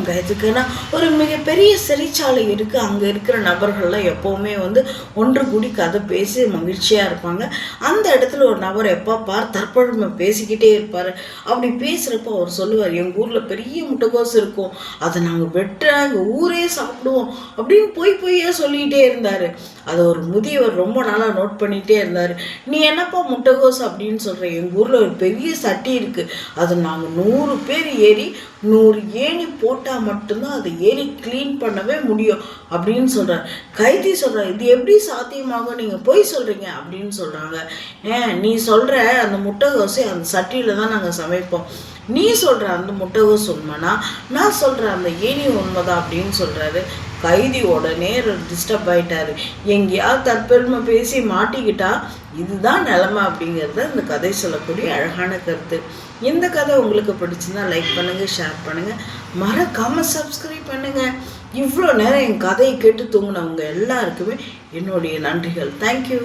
அங்கே எதுக்குன்னா ஒரு மிகப்பெரிய சிறைச்சாலை இருக்குது அங்கே இருக்கிற நபர்கள்லாம் எப்போவுமே வந்து ஒன்று கூடி கதை பேசி மகிழ்ச்சியாக இருப்பாங்க. அந்த இடத்துல ஒரு நபர் எப்போ பார் தற்பொழுமை பேசிக்கிட்டே இருப்பார். அப்படி பேசுகிறப்ப அவர் சொல்லுவார் எங்கள் ஊரில் பெரிய முட்டைகோஸ் இருக்கும். அதை நாங்கள் வெட்ட எங்கள் ஊரே சாப்பிடுவோம். அப்படின்னு போய் பொய்யே சொல்லிக்கிட்டே இருந்தார். அதை ஒரு முதியவர் ரொம்ப நாளாக நோட் பண்ணிகிட்டே இருந்தார். நீ என்னப்பா முட்டைகோஸ் அப்படின்னு சொல்கிற எங்கள் ஊரில் ஒரு பெரிய சட்டி இருக்குது அதை நாங்கள் நூறு பேர் ஏறி நூறு ஏணி போட்டால் மட்டும்தான் அதை ஏறி க்ளீன் பண்ணவே முடியும் அப்படின்னு சொல்கிறார் கைதி சொல்கிறார் இது எப்படி சாத்தியமாகும்? நீங்கள் பொய் சொல்கிறீங்க அப்படின்னு சொல்கிறாங்க ஏன் நீ சொல்கிற அந்த முட்டைகோஸை அந்த சட்டியில் தான் நாங்கள் சமைப்போம். நீ சொல்கிற அந்த முட்டைகோஸ் உண்மைனா நான் சொல்கிற அந்த ஏணி உண்மைதான் அப்படின்னு சொல்கிறாரு கைதி உடனே டிஸ்டர்ப் ஆயிட்டாரு. எங்கேயாவது தற்பெருமை பேசி மாட்டிக்கிட்டா இதுதான் நிலமை அப்படிங்கிறத இந்த கதை சொல்லக்கூடிய அழகான கருத்து. இந்த கதை உங்களுக்கு பிடிச்சிருந்தா லைக் பண்ணுங்கள் ஷேர் பண்ணுங்கள் மறக்காமல் சப்ஸ்கிரைப் பண்ணுங்கள் இவ்வளோ நேரம் என் கதையை கேட்டு தூங்கினவங்க எல்லாருக்குமே என்னுடைய நன்றிகள். தேங்க்யூ